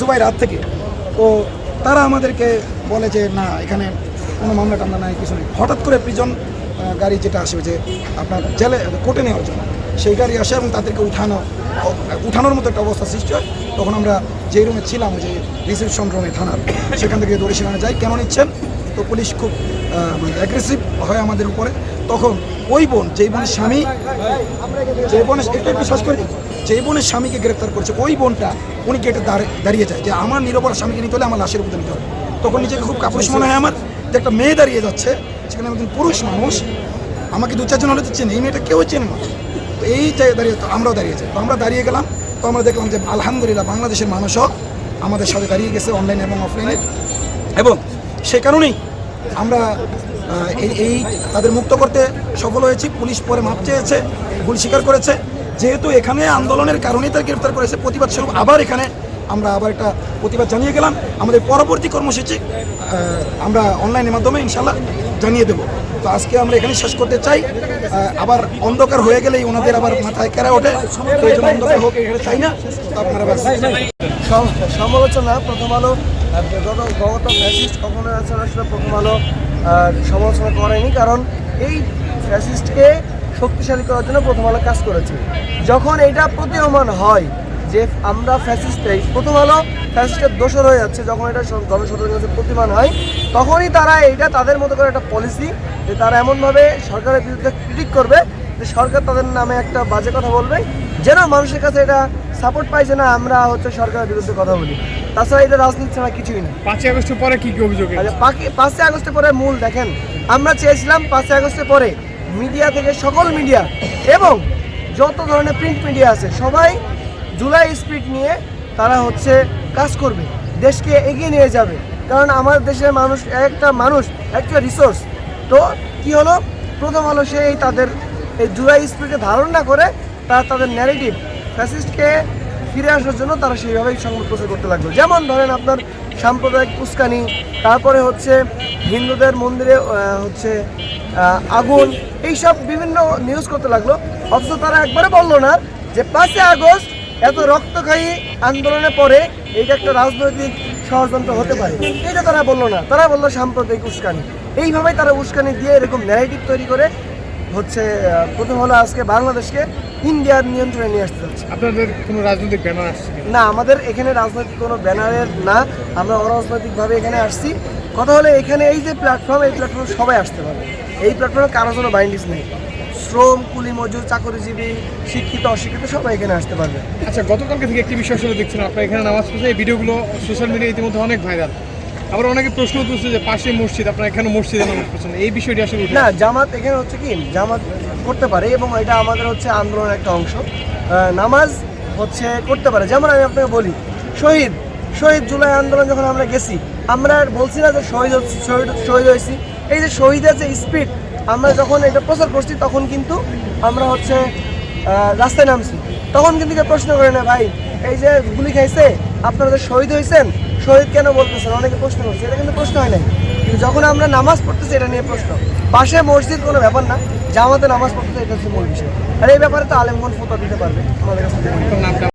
সুবাই রাত থেকে। তো তারা আমাদেরকে বলে যে, না, এখানে কোনো মামলা টামলা নাই, কিছু নেই। হঠাৎ করে প্রিজন গাড়ি যেটা আসে যে আপনার জেলে, কোর্টে নেওয়ার জন্য, সেই গাড়ি আসে এবং তাদেরকে উঠানো, উঠানোর মতো একটা অবস্থা সৃষ্টি হয়। তখন আমরা যেই রুমে ছিলাম যে রিসেপশন রুমে থানার, সেখান থেকে দৌড়ে সেখানে যাই কেন নিচ্ছেন? তো পুলিশ খুব মানে অ্যাগ্রেসিভ হয় আমাদের উপরে। তখন ওই বোন, যেই বোনের স্বামী যে বোনের, একটু একটু শ্বাস করে যেই বোনের স্বামীকে গ্রেফতার করছে, ওই বোনটা উনি গেটে দাঁড়ে- দাঁড়িয়ে যায়। যে আমার নিরপরাধ স্বামীকে নিতে হলে আমার লাশের উপর নিতে হবে। তখন নিজেকে খুব কাপুরুষ মনে হয় আমার। যে একটা মেয়ে দাঁড়িয়ে যাচ্ছে, সেখানে একজন পুরুষ মানুষ। আমাকে দু চারজন হলে তো চেনে, এই মেয়েটা কেউ চেনে না। তো এই জায়গায় দাঁড়িয়ে, তো আমরাও দাঁড়িয়ে যাই। তো আমরা দাঁড়িয়ে গেলাম। তো আমরা দেখলাম যে আলহামদুলিল্লাহ বাংলাদেশের মানুষও আমাদের সাথে দাঁড়িয়ে গেছে অনলাইন এবং অফলাইনে এবং সে কারণেই আমরা এই তাদের মুক্ত করতে সফল হয়েছি। পুলিশ পরে মাপ চেয়েছে, ভুল স্বীকার করেছে। যেহেতু এখানে আন্দোলনের কারণেই তার গ্রেফতার করেছে, প্রতিবাদ স্বরূপ আবার এখানে আমরা আবার একটা প্রতিবাদ জানিয়ে গেলাম। আমাদের পরবর্তী কর্মসূচি আমরা অনলাইনের মাধ্যমে ইনশাল্লাহ জানিয়ে দেবো। তো আজকে আমরা এখানে শেষ করতে চাই। আবার অন্ধকার হয়ে গেলেই ওনাদের আবার মাথায় কেরা ওঠে। অন্ধকার হোক, এখানে চাই না। আপনারা সমালোচনা, প্রথম আলো গত ফ্যাসিস্ট কখনো আসলে প্রথম আলো সমালোচনা করেনি, কারণ এই ফ্যাসিস্টকে শক্তিশালী করার জন্য প্রথম আলো কাজ করেছে। যখন এটা প্রতীয়মান হয় যে আমরা ফ্যাসিস্ট এই প্রথম আলো ফ্যাসিস্টের দোষর হয়ে যাচ্ছে যখন এটা জনসাধারণের কাছে প্রতিমান হয় তখনই তারা এইটা তাদের মতো করে একটা পলিসি যে তারা এমনভাবে সরকারের বিরুদ্ধে ক্রিটিক করবে যে সরকার তাদের নামে একটা বাজে কথা বলবে যেন মানুষের কাছে এটা সাপোর্ট পাইছে না আমরা হচ্ছে সরকারের বিরুদ্ধে কথা বলি। তাছাড়া এটা রাজনীতি ছাড়া কিছুই না। পাঁচই আগস্টের পরে কি কি অভিযোগ আচ্ছা পাঁচই আগস্টের পরে মূল দেখেন আমরা চেয়েছিলাম পাঁচই আগস্টের পরে মিডিয়া থেকে সকল মিডিয়া এবং যত ধরনের প্রিন্ট মিডিয়া আছে, সবাই জুলাই স্পিড নিয়ে তারা হচ্ছে কাজ করবে, দেশকে এগিয়ে নিয়ে যাবে। কারণ আমাদের দেশের মানুষ একটা মানুষ, একটা রিসোর্স তো কি হলো? প্রথম আলো সেই তাদের এই জুলাই স্পিডকে ধারণ না করে তারা তাদের ন্যারেটিভ ফ্যাসিস্টকে ফিরে আসার জন্য তারা সেইভাবেই সংবাদ প্রচার করতে লাগল। যেমন ধরেন আপনার সাম্প্রদায়িক উস্কানি, তারপরে হচ্ছে হিন্দুদের মন্দিরে হচ্ছে আগুন, এইসব বিভিন্ন নিউজ করতে লাগল। অথচ তারা একবারে বলল না যে পাঁচে আগস্ট এত রক্তখায়ী আন্দোলনে পরে এইটা একটা রাজনৈতিক ষড়যন্ত্র হতে পারে। এটা তারা বলল না। তারা বলল সাম্প্রতিক উস্কানি। এইভাবে তারা উস্কানি দিয়ে এরকম ন্যারেটিভ তৈরি করে। হচ্ছে প্রথম হলো আজকে বাংলাদেশকে ইন্ডিয়ার নিয়ন্ত্রণে নিয়ে আসতে যাচ্ছে। আপনাদের কোনো রাজনৈতিক ব্যানার আসছে না আমাদের এখানে রাজনৈতিক কোনো ব্যানারের না আমরা অরাজনৈতিকভাবে এখানে আসছি। কথা হলে এখানে এই যে প্ল্যাটফর্ম এই প্ল্যাটফর্মে সবাই আসতে পারবে। এই প্ল্যাটফর্মে কারও কোনো বাইন্ডিস নেই। শ্রম কুলি মজুর চাকরিজীবী শিক্ষিত অশিক্ষিত সবাই এখানে আসতে পারবে। আচ্ছা গতকালকে থেকে একটি বিষয় আসলে দেখছিলাম আপনার এখানে নামাজ পড়ছে এই ভিডিওগুলো সোশ্যাল মিডিয়া ইতিমধ্যে অনেক ভাইরাল আবার অনেকে প্রশ্ন তুলছে যে পাশে মসজিদ আপনার এখানে মসজিদে নামাজ পড়ছেন এই বিষয়টি আসলে না জামাত এখানে হচ্ছে কি জামাত করতে পারে এবং এটা আমাদের হচ্ছে আন্দোলনের একটা অংশ। নামাজ হচ্ছে করতে পারে। যেমন আমি আপনাকে বলি শহীদ শহীদ জুলাই আন্দোলন যখন আমরা গেছি আমরা বলছি না যে শহীদ শহীদ শহীদ হয়েছি। এই যে শহীদের যে স্পিড আমরা যখন এটা প্রচার করছি তখন কিন্তু আমরা হচ্ছে রাস্তায় নামছি। তখন কিন্তু প্রশ্ন করে না ভাই এই যে গুলি খাইছে আপনারা যে শহীদ হয়েছেন শহীদ কেন বলতেছেন অনেকে প্রশ্ন করছে, এটা কিন্তু প্রশ্ন হয় নাই। কিন্তু যখন আমরা নামাজ পড়তেছি, এটা নিয়ে প্রশ্ন। পাশে মসজিদ কোনো ব্যাপার না, জামাতে নামাজ পড়তেছে, এটা হচ্ছে মূল বিষয়। আর এই ব্যাপারে তো আলেমগন ফোটো দিতে পারবে। আমাদের কাছে